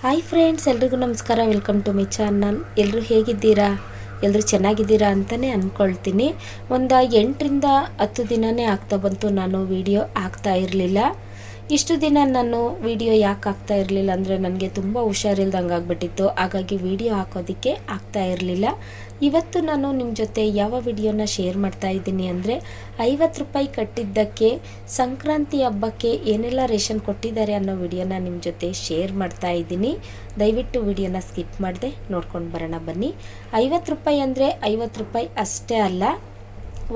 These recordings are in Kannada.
ಹಾಯ್ ಫ್ರೆಂಡ್ಸ್ ಎಲ್ರಿಗೂ ನಮಸ್ಕಾರ. ವೆಲ್ಕಮ್ ಟು ಮೈ ಚಾನಲ್ ಎಲ್ಲರೂ ಹೇಗಿದ್ದೀರಾ? ಎಲ್ಲರೂ ಚೆನ್ನಾಗಿದ್ದೀರಾ ಅಂತಲೇ ಅಂದ್ಕೊಳ್ತೀನಿ ಒಂದು ಎಂಟರಿಂದ ಹತ್ತು ದಿನವೇ ಆಗ್ತಾ ಬಂತು ನಾನು ವಿಡಿಯೋ ಆಗ್ತಾ ಇರಲಿಲ್ಲ. ಇಷ್ಟು ದಿನ ನಾನು ವಿಡಿಯೋ ಯಾಕೆ ಆಗ್ತಾ ಇರಲಿಲ್ಲ ಅಂದರೆ ನನಗೆ ತುಂಬ ಹುಷಾರಿಲ್ದಂಗೆ ಆಗ್ಬಿಟ್ಟಿತ್ತು. ಹಾಗಾಗಿ ವಿಡಿಯೋ ಹಾಕೋದಕ್ಕೆ ಆಗ್ತಾ ಇರಲಿಲ್ಲ. ಇವತ್ತು ನಾನು ನಿಮ್ಮ ಜೊತೆ ಯಾವ ವಿಡಿಯೋನ ಶೇರ್ ಮಾಡ್ತಾ ಇದ್ದೀನಿ ಅಂದರೆ ಐವತ್ತು ರೂಪಾಯಿ ಕಟ್ಟಿದ್ದಕ್ಕೆ ಸಂಕ್ರಾಂತಿ ಹಬ್ಬಕ್ಕೆ ಏನೆಲ್ಲ ರೇಷನ್ ಕೊಟ್ಟಿದ್ದಾರೆ ಅನ್ನೋ ವಿಡಿಯೋನ ನಿಮ್ಮ ಜೊತೆ ಶೇರ್ ಮಾಡ್ತಾ ಇದ್ದೀನಿ. ದಯವಿಟ್ಟು ವಿಡಿಯೋನ ಸ್ಕಿಪ್ ಮಾಡಿದೆ ನೋಡ್ಕೊಂಡು ಬರೋಣ ಬನ್ನಿ. ಐವತ್ತು ರೂಪಾಯಿ ಅಂದರೆ ಐವತ್ತು ರೂಪಾಯಿ ಅಷ್ಟೇ ಅಲ್ಲ,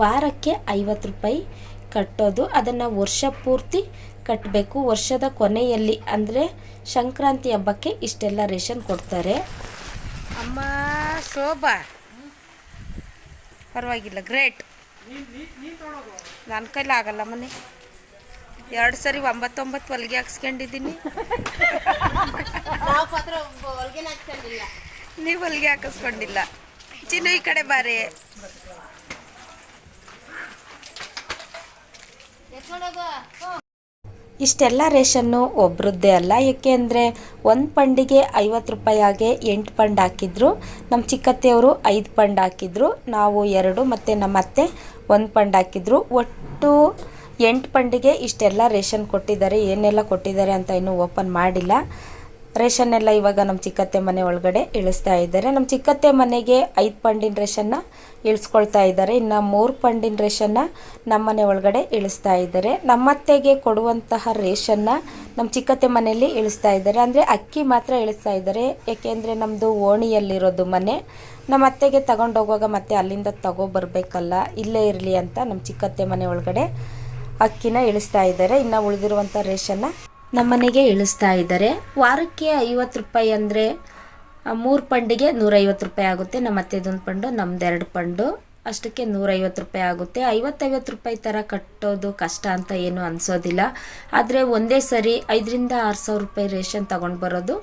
ವಾರಕ್ಕೆ ಐವತ್ತು ರೂಪಾಯಿ ಕಟ್ಟೋದು. ಅದನ್ನು ವರ್ಷ ಪೂರ್ತಿ ಕಟ್ಟಬೇಕು ವರ್ಷದ ಕೊನೆಯಲ್ಲಿ ಅಂದರೆ ಸಂಕ್ರಾಂತಿ ಹಬ್ಬಕ್ಕೆ ಇಷ್ಟೆಲ್ಲ ರೇಷನ್ ಕೊಡ್ತಾರೆ. ಅಮ್ಮ ಶೋಭಾ. ಪರವಾಗಿಲ್ಲ ಗ್ರೇಟ್. ನನ್ನ ಕೈಲಿ ಆಗಲ್ಲ ಮನೆ. ಎರಡು ಸರಿ ಒಂಬತ್ತೊಂಬತ್ತು ಹೊಲಿಗೆ ಹಾಕ್ಸ್ಕೊಂಡಿದ್ದೀನಿ. ನಾವು ಹೊಲಿಗೆ ಹಾಕಿಸ್ಕೊಂಡಿಲ್ಲ. ಚಿನ್ನು ಈ ಕಡೆ ಬಾರಿ. ಇಷ್ಟೆಲ್ಲ ರೇಷನ್ನು ಒಬ್ಬರದ್ದೇ ಅಲ್ಲ. ಏಕೆ ಅಂದರೆ ಒಂದು ಪಂಡಿಗೆ ಐವತ್ತು ರೂಪಾಯಿಯಾಗೆ ಎಂಟು ಪಂಡ್ ಹಾಕಿದ್ರು. ನಮ್ಮ ಚಿಕ್ಕತ್ತೆಯವರು ಐದು ಪಂಡ್ ಹಾಕಿದ್ರು. ನಾವು ಎರಡು ಮತ್ತು ನಮ್ಮ ಅತ್ತೆ ಒಂದು ಪಂಡ್ ಹಾಕಿದ್ರು. ಒಟ್ಟು ಎಂಟು ಪಂಡಿಗೆ ಇಷ್ಟೆಲ್ಲ ರೇಷನ್ ಕೊಟ್ಟಿದ್ದಾರೆ. ಏನೆಲ್ಲ ಕೊಟ್ಟಿದ್ದಾರೆ ಅಂತ ಇನ್ನೂ ಓಪನ್ ಮಾಡಿಲ್ಲ. ರೇಷನ್ ಎಲ್ಲ ಇವಾಗ ನಮ್ಮ ಚಿಕ್ಕತ್ತೆ ಮನೆ ಒಳಗಡೆ ಇಳಿಸ್ತಾ ಇದ್ದಾರೆ. ನಮ್ಮ ಚಿಕ್ಕತ್ತೆ ಮನೆಗೆ ಐದು ಪಂಡಿನ ರೇಷನ್ನ ಇಳಿಸ್ಕೊಳ್ತಾ ಇದ್ದಾರೆ. ಇನ್ನು ಮೂರು ಪಂಡಿನ ರೇಷನ್ನ ನಮ್ಮ ಮನೆ ಒಳಗಡೆ ಇಳಿಸ್ತಾ ಇದ್ದಾರೆ. ನಮ್ಮತ್ತೆಗೆ ಕೊಡುವಂತಹ ರೇಷನ್ನ ನಮ್ಮ ಚಿಕ್ಕತ್ತೆ ಮನೆಯಲ್ಲಿ ಇಳಿಸ್ತಾ ಇದ್ದಾರೆ. ಅಂದರೆ ಅಕ್ಕಿ ಮಾತ್ರ ಇಳಿಸ್ತಾ ಇದ್ದಾರೆ. ಏಕೆಂದರೆ ನಮ್ಮದು ಓಣಿಯಲ್ಲಿರೋದು ಮನೆ. ನಮ್ಮ ಅತ್ತೆಗೆ ತಗೊಂಡೋಗುವಾಗ ಮತ್ತೆ ಅಲ್ಲಿಂದ ತಗೊಬರ್ಬೇಕಲ್ಲ, ಇಲ್ಲೇ ಇರಲಿ ಅಂತ ನಮ್ಮ ಚಿಕ್ಕತ್ತೆ ಮನೆ ಒಳಗಡೆ ಅಕ್ಕಿನ ಇಳಿಸ್ತಾ ಇದ್ದಾರೆ. ಇನ್ನು ಉಳಿದಿರುವಂಥ ರೇಷನ್ನ ನಮ್ಮನೆಗೆ ಇಳಿಸ್ತಾ ಇದ್ದಾರೆ. ವಾರಕ್ಕೆ ಐವತ್ತು ರೂಪಾಯಿ ಅಂದರೆ ಮೂರು ಪಂಡಿಗೆ ನೂರೈವತ್ತು ರೂಪಾಯಿ ಆಗುತ್ತೆ. ನಮ್ಮ ಅತ್ತೆದೊಂದು ಪಂಡು, ನಮ್ದು ಎರಡು ಪಂಡು. ಅಷ್ಟಕ್ಕೆ ನೂರೈವತ್ತು ರೂಪಾಯಿ ಆಗುತ್ತೆ. ಐವತ್ತೈವತ್ತು ರೂಪಾಯಿ ಥರ ಕಟ್ಟೋದು ಕಷ್ಟ ಅಂತ ಏನು ಅನಿಸೋದಿಲ್ಲ. ಆದರೆ ಒಂದೇ ಸರಿ ಐದರಿಂದ ಆರು ಸಾವಿರ ರೂಪಾಯಿ ರೇಷನ್ ತೊಗೊಂಡು ಬರೋದು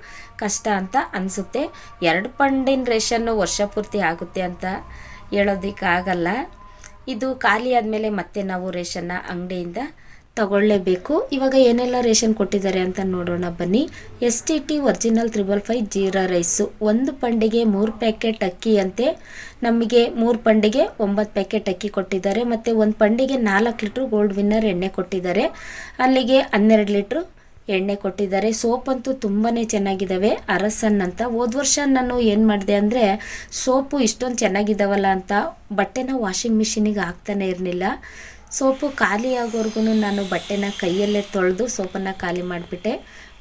ಕಷ್ಟ ಅಂತ ಅನಿಸುತ್ತೆ. ಎರಡು ಪಂಡಿನ ರೇಷನ್ನು ವರ್ಷ ಪೂರ್ತಿ ಆಗುತ್ತೆ ಅಂತ ಹೇಳೋದಕ್ಕಾಗಲ್ಲ. ಇದು ಖಾಲಿ ಆದಮೇಲೆ ಮತ್ತೆ ನಾವು ರೇಷನ್ನ ಅಂಗಡಿಯಿಂದ ತಗೊಳ್ಳೇಬೇಕು. ಇವಾಗ ಏನೆಲ್ಲ ರೇಷನ್ ಕೊಟ್ಟಿದ್ದಾರೆ ಅಂತ ನೋಡೋಣ ಬನ್ನಿ. S T T original triple five jeera rice. ಒಂದು ಪಂಡಿಗೆ ಮೂರು ಪ್ಯಾಕೆಟ್ ಅಕ್ಕಿ ಅಂತೆ. ನಮಗೆ ಮೂರು ಪಂಡಿಗೆ ಒಂಬತ್ತು ಪ್ಯಾಕೆಟ್ ಅಕ್ಕಿ ಕೊಟ್ಟಿದ್ದಾರೆ. ಮತ್ತು ಒಂದು ಪಂಡಿಗೆ ನಾಲ್ಕು ಲೀಟ್ರ್ ಗೋಲ್ಡ್ ವಿನ್ನರ್ ಎಣ್ಣೆ ಕೊಟ್ಟಿದ್ದಾರೆ. ಅಲ್ಲಿಗೆ ಹನ್ನೆರಡು ಲೀಟ್ರು ಎಣ್ಣೆ ಕೊಟ್ಟಿದ್ದಾರೆ. ಸೋಪ್ ಅಂತೂ ತುಂಬಾ ಚೆನ್ನಾಗಿದ್ದಾವೆ. ಅರಸನ್ ಅಂತ. ಹೋದ ವರ್ಷ ನಾನು ಏನು ಮಾಡಿದೆ ಅಂದರೆ, ಸೋಪು ಇಷ್ಟೊಂದು ಚೆನ್ನಾಗಿದ್ದಾವಲ್ಲ ಅಂತ ಬಟ್ಟೆನ ವಾಷಿಂಗ್ ಮಿಷಿನಿಗೆ ಹಾಕ್ತಾನೆ ಇರಲಿಲ್ಲ. ಸೋಪು ಖಾಲಿ ಆಗೋವರೆಗೂ ನಾನು ಬಟ್ಟೆನ ಕೈಯಲ್ಲೇ ತೊಳೆದು ಸೋಪನ್ನು ಖಾಲಿ ಮಾಡಿಬಿಟ್ಟೆ.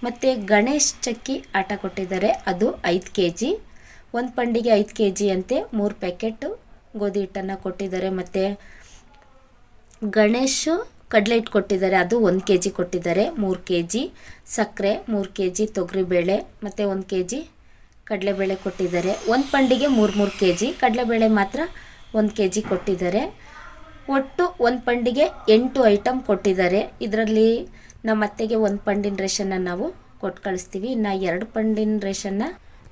ಮತ್ತು ಗಣೇಶ್ ಚಕ್ಕಿ ಆಟ ಕೊಟ್ಟಿದ್ದಾರೆ. ಅದು ಐದು ಕೆ ಜಿ ಒಂದು ಪಂಡಿಗೆ ಐದು ಕೆ ಜಿ ಅಂತೆ ಮೂರು ಪ್ಯಾಕೆಟು ಗೋಧಿ ಹಿಟ್ಟನ್ನು ಕೊಟ್ಟಿದ್ದಾರೆ. ಮತ್ತು ಗಣೇಶು ಕಡಲೆ ಹಿಟ್ಟು ಕೊಟ್ಟಿದ್ದಾರೆ. ಅದು ಒಂದು ಕೆ ಜಿ ಕೊಟ್ಟಿದ್ದಾರೆ. ಮೂರು ಕೆ ಜಿ ಸಕ್ಕರೆ, ಮೂರು ಕೆ ಜಿ ತೊಗರಿಬೇಳೆ, ಮತ್ತು ಒಂದು ಕೆ ಜಿ ಕಡಲೆಬೇಳೆ ಕೊಟ್ಟಿದ್ದಾರೆ. ಒಂದು ಪಂಡಿಗೆ ಮೂರು ಮೂರು ಕೆ ಜಿ ಕಡಲೆಬೇಳೆ ಮಾತ್ರ ಒಂದು ಕೆ ಜಿ ಕೊಟ್ಟಿದ್ದಾರೆ. ಒಟ್ಟು ಒಂದು ಪಂಡಿಗೆ ಎಂಟು ಐಟಮ್ ಕೊಟ್ಟಿದ್ದಾರೆ. ಇದರಲ್ಲಿ ನಮ್ಮ ಅತ್ತೆಗೆ ಒಂದು ಪಂಡಿನ ರೇಷನ್ನ ನಾವು ಕೊಟ್ಟು ಕಳಿಸ್ತೀವಿ. ಇನ್ನು ಎರಡು ಪಂಡಿನ ರೇಷನ್ನ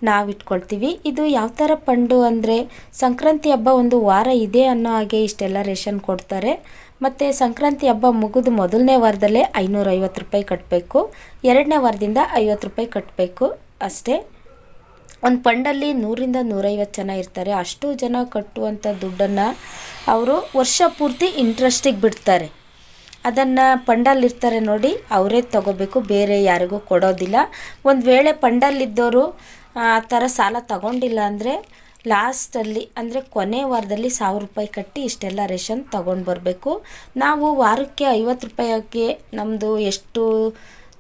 ನಾವು ಇಟ್ಕೊಳ್ತೀವಿ. ಇದು ಯಾವ ಥರ ಪಂಡು ಅಂದರೆ ಸಂಕ್ರಾಂತಿ ಹಬ್ಬ ಒಂದು ವಾರ ಇದೆ ಅನ್ನೋ ಹಾಗೆ ಇಷ್ಟೆಲ್ಲ ರೇಷನ್ ಕೊಡ್ತಾರೆ. ಮತ್ತು ಸಂಕ್ರಾಂತಿ ಹಬ್ಬ ಮುಗಿದು ಮೊದಲನೇ ವಾರದಲ್ಲೇ ಐನೂರೈವತ್ತು ರೂಪಾಯಿ ಕಟ್ಟಬೇಕು ಎರಡನೇ ವಾರದಿಂದ ಐವತ್ತು ರೂಪಾಯಿ ಕಟ್ಟಬೇಕು ಅಷ್ಟೇ. ಒಂದು ಪಂಡಲ್ಲಿ ನೂರಿಂದ ನೂರೈವತ್ತು ಜನ ಇರ್ತಾರೆ. ಅಷ್ಟು ಜನ ಕಟ್ಟುವಂಥ ದುಡ್ಡನ್ನು ಅವರು ವರ್ಷ ಪೂರ್ತಿ ಇಂಟ್ರೆಸ್ಟಿಗೆ ಬಿಡ್ತಾರೆ. ಅದನ್ನು ಪಂಡಲ್ಲಿರ್ತಾರೆ ನೋಡಿ, ಅವರೇ ತಗೋಬೇಕು, ಬೇರೆ ಯಾರಿಗೂ ಕೊಡೋದಿಲ್ಲ. ಒಂದು ವೇಳೆ ಪಂಡಲ್ಲಿದ್ದವರು ಆ ಥರ ಸಾಲ ತಗೊಂಡಿಲ್ಲ ಅಂದರೆ ಲಾಸ್ಟಲ್ಲಿ ಅಂದರೆ ಕೊನೆ ವಾರದಲ್ಲಿ ಸಾವಿರ ರೂಪಾಯಿ ಕಟ್ಟಿ ಇಷ್ಟೆಲ್ಲ ರೇಷನ್ ತೊಗೊಂಡು ಬರಬೇಕು. ನಾವು ವಾರಕ್ಕೆ ಐವತ್ತು ರೂಪಾಯಿಗೆ ನಮ್ಮದು ಎಷ್ಟು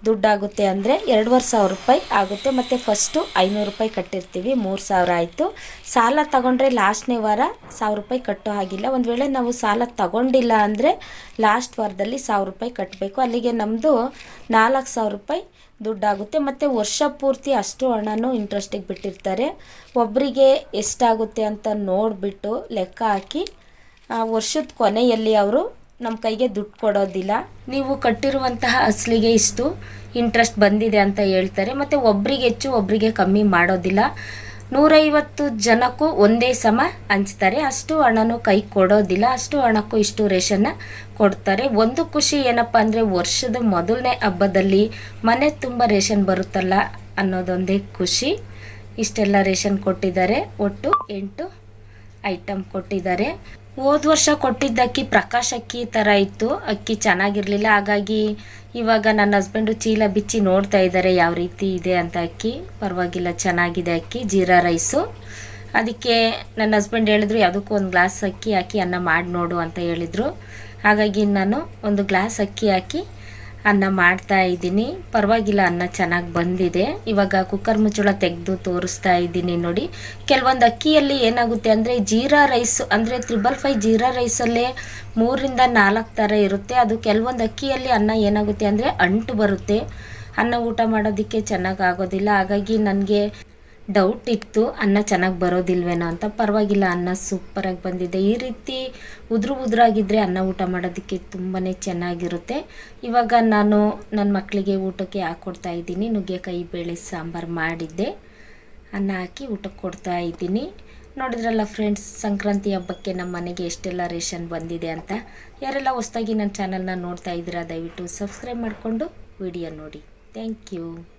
ದುಡ್ಡಾಗುತ್ತೆ ಅಂದರೆ ಎರಡುವರೆ ಸಾವಿರ ರೂಪಾಯಿ ಆಗುತ್ತೆ. ಮತ್ತು ಫಸ್ಟು ಐನೂರು ರೂಪಾಯಿ ಕಟ್ಟಿರ್ತೀವಿ, ಮೂರು ಸಾವಿರ ಆಯಿತು. ಸಾಲ ತಗೊಂಡ್ರೆ ಲಾಸ್ಟ್ನೇ ವಾರ ಸಾವಿರ ರೂಪಾಯಿ ಕಟ್ಟೋ ಹಾಗಿಲ್ಲ. ಒಂದು ವೇಳೆ ನಾವು ಸಾಲ ತಗೊಂಡಿಲ್ಲ ಅಂದರೆ ಲಾಸ್ಟ್ ವಾರದಲ್ಲಿ ಸಾವಿರ ರೂಪಾಯಿ ಕಟ್ಟಬೇಕು ಅಲ್ಲಿಗೆ ನಮ್ಮದು ನಾಲ್ಕು ಸಾವಿರ ರೂಪಾಯಿ ದುಡ್ಡಾಗುತ್ತೆ. ಮತ್ತು ವರ್ಷ ಪೂರ್ತಿ ಅಷ್ಟು ಹಣನೂ ಇಂಟ್ರೆಸ್ಟಿಗೆ ಬಿಟ್ಟಿರ್ತಾರೆ. ಒಬ್ಬರಿಗೆ ಎಷ್ಟಾಗುತ್ತೆ ಅಂತ ನೋಡಿಬಿಟ್ಟು ಲೆಕ್ಕ ಹಾಕಿ ವರ್ಷದ ಕೊನೆಯಲ್ಲಿ ಅವರು ನಮ್ಮ ಕೈಗೆ ದುಡ್ಡು ಕೊಡೋದಿಲ್ಲ. ನೀವು ಕಟ್ಟಿರುವಂತಹ ಅಸಲಿಗೆ ಇಷ್ಟು ಇಂಟ್ರೆಸ್ಟ್ ಬಂದಿದೆ ಅಂತ ಹೇಳ್ತಾರೆ. ಮತ್ತು ಒಬ್ರಿಗೆ ಹೆಚ್ಚು, ಒಬ್ರಿಗೆ ಕಮ್ಮಿ ಮಾಡೋದಿಲ್ಲ. ನೂರೈವತ್ತು ಜನಕ್ಕೂ ಒಂದೇ ಸಮ ಹಂಚ್ತಾರೆ. ಅಷ್ಟು ಹಣನೂ ಕೈ ಕೊಡೋದಿಲ್ಲ. ಅಷ್ಟು ಹಣಕ್ಕೂ ಇಷ್ಟು ರೇಷನ್ನ ಕೊಡ್ತಾರೆ. ಒಂದು ಖುಷಿ ಏನಪ್ಪ ಅಂದರೆ ವರ್ಷದ ಮೊದಲನೇ ಹಬ್ಬದಲ್ಲಿ ಮನೆ ತುಂಬ ರೇಷನ್ ಬರುತ್ತಲ್ಲ ಅನ್ನೋದೊಂದೇ ಖುಷಿ. ಇಷ್ಟೆಲ್ಲ ರೇಷನ್ ಕೊಟ್ಟಿದ್ದಾರೆ. ಒಟ್ಟು ಎಂಟು ಐಟಮ್ ಕೊಟ್ಟಿದ್ದಾರೆ. ಹೋದ ವರ್ಷ ಕೊಟ್ಟಿದ್ದ ಅಕ್ಕಿ ಪ್ರಕಾಶ್ ಅಕ್ಕಿ ಥರ ಇತ್ತು. ಅಕ್ಕಿ ಚೆನ್ನಾಗಿರಲಿಲ್ಲ. ಹಾಗಾಗಿ ಇವಾಗ ನನ್ನ ಹಸ್ಬೆಂಡು ಚೀಲ ಬಿಚ್ಚಿ ನೋಡ್ತಾ ಇದ್ದಾರೆ ಯಾವ ರೀತಿ ಇದೆ ಅಂತ ಅಕ್ಕಿ. ಪರವಾಗಿಲ್ಲ, ಚೆನ್ನಾಗಿದೆ ಅಕ್ಕಿ, ಜೀರಾ ರೈಸು ಅದಕ್ಕೆ ನನ್ನ ಹಸ್ಬೆಂಡ್ ಹೇಳಿದ್ರು, ಯಾವುದಕ್ಕೂ ಒಂದು ಗ್ಲಾಸ್ ಅಕ್ಕಿ ಹಾಕಿ ಅನ್ನ ಮಾಡಿ ನೋಡು ಅಂತ ಹೇಳಿದರು. ಹಾಗಾಗಿ ನಾನು ಒಂದು ಗ್ಲಾಸ್ ಅಕ್ಕಿ ಹಾಕಿ ಅನ್ನ ಮಾಡ್ತಾ ಇದ್ದೀನಿ. ಪರವಾಗಿಲ್ಲ, ಅನ್ನ ಚೆನ್ನಾಗಿ ಬಂದಿದೆ. ಇವಾಗ ಕುಕ್ಕರ್ ಮುಚ್ಚಳ ತೆಗೆದು ತೋರಿಸ್ತಾ ಇದ್ದೀನಿ ನೋಡಿ. ಕೆಲವೊಂದು ಅಕ್ಕಿಯಲ್ಲಿ ಏನಾಗುತ್ತೆ ಅಂದರೆ ಜೀರಾ ರೈಸ್, ಅಂದರೆ ತ್ರಿಬಲ್ ಫೈ ಜೀರಾ ರೈಸಲ್ಲೇ ಮೂರಿಂದ ನಾಲ್ಕು ಥರ ಇರುತ್ತೆ. ಅದು ಕೆಲವೊಂದು ಅಕ್ಕಿಯಲ್ಲಿ ಅನ್ನ ಏನಾಗುತ್ತೆ ಅಂದರೆ ಅಂಟು ಬರುತ್ತೆ. ಅನ್ನ ಊಟ ಮಾಡೋದಕ್ಕೆ ಚೆನ್ನಾಗಿ ಆಗೋದಿಲ್ಲ. ಹಾಗಾಗಿ ನನಗೆ ಡೌಟ್ ಇತ್ತು, ಅನ್ನ ಚೆನ್ನಾಗಿ ಬರೋದಿಲ್ವೇನೋ ಅಂತ. ಪರವಾಗಿಲ್ಲ, ಅನ್ನ ಸೂಪರಾಗಿ ಬಂದಿದೆ. ಈ ರೀತಿ ಉದುರು ಉದುರಾಗಿದ್ದರೆ ಅನ್ನ ಊಟ ಮಾಡೋದಕ್ಕೆ ತುಂಬಾ ಚೆನ್ನಾಗಿರುತ್ತೆ. ಇವಾಗ ನಾನು ನನ್ನ ಮಕ್ಕಳಿಗೆ ಊಟಕ್ಕೆ ಹಾಕ್ಕೊಡ್ತಾ ಇದ್ದೀನಿ? ನುಗ್ಗೆಕಾಯಿ, ಬೇಳೆ, ಸಾಂಬಾರು ಮಾಡಿದ್ದೆ. ಅನ್ನ ಹಾಕಿ ಊಟಕ್ಕೆ ಕೊಡ್ತಾ ಇದ್ದೀನಿ. ನೋಡಿದ್ರಲ್ಲ ಫ್ರೆಂಡ್ಸ್ ಸಂಕ್ರಾಂತಿ ಹಬ್ಬಕ್ಕೆ ನಮ್ಮ ಮನೆಗೆ ಎಷ್ಟೆಲ್ಲ ರೇಷನ್ ಬಂದಿದೆ ಅಂತ. ಯಾರೆಲ್ಲ ಹೊಸ್ದಾಗಿ ನನ್ನ ಚಾನಲ್ನ ನೋಡ್ತಾ ಇದ್ದೀರಾ, ದಯವಿಟ್ಟು ಸಬ್ಸ್ಕ್ರೈಬ್ ಮಾಡಿಕೊಂಡು ವಿಡಿಯೋ ನೋಡಿ. Thank you